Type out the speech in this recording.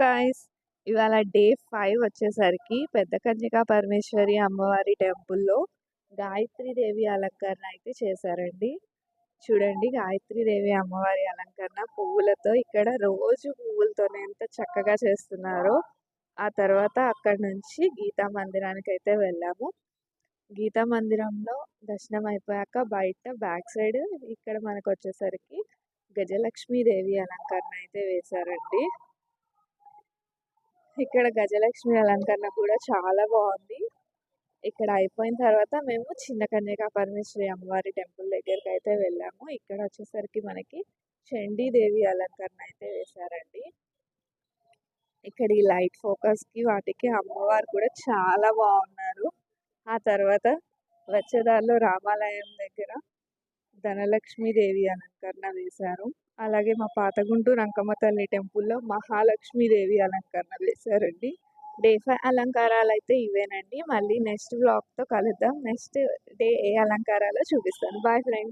Guys. ఇవాళ day five వచ్చేసరికి పెద్ద కన్యకా పరమేశ్వరి అమ్మవారి టెంపుల్లో దేవి అలంకరణ అయితే చేశారండి. చూడండి దేవి అమ్మవారి అలంకరణ పువ్వులతో ఇక్కడ రోజు పువ్వులతోనే ఎంత చక్కగా చేస్తున్నారో. ఆ తర్వాత అక్కడ నుంచి గీతా మందిరానికి అయితే వెళ్ళాము. గీతా మందిరంలో దర్శనం అయిపోయాక బయట బ్యాక్ సైడ్ ఇక్కడ మనకు వచ్చేసరికి గజలక్ష్మీదేవి అలంకరణ అయితే వేశారండి. ఇక్కడ గజలక్ష్మి అలంకరణ కూడా చాలా బాగుంది. ఇక్కడ అయిపోయిన తర్వాత మేము చిన్న కన్యకా పరమేశ్వరి అమ్మవారి టెంపుల్ దగ్గరికి అయితే వెళ్ళాము. ఇక్కడ వచ్చేసరికి మనకి చండీదేవి అలంకరణ అయితే వేశారండి. ఇక్కడ ఈ లైట్ ఫోకస్కి వాటికి అమ్మవారు కూడా చాలా బాగున్నారు. ఆ తర్వాత వచ్చేదారిలో రామాలయం దగ్గర ధనలక్ష్మీదేవి అలంకరణ వేశారు. అలాగే మా పాత గుంటూరు అంకమ్మ తల్లి టెంపుల్లో మహాలక్ష్మీదేవి అలంకరణ వేశారండి. డే ఫైవ్ అలంకారాలు అయితే ఇవేనండి. మళ్ళీ నెక్స్ట్ బ్లాగ్తో కలుద్దాం. నెక్స్ట్ డే ఏ అలంకారాలో చూపిస్తాను. Bye friends.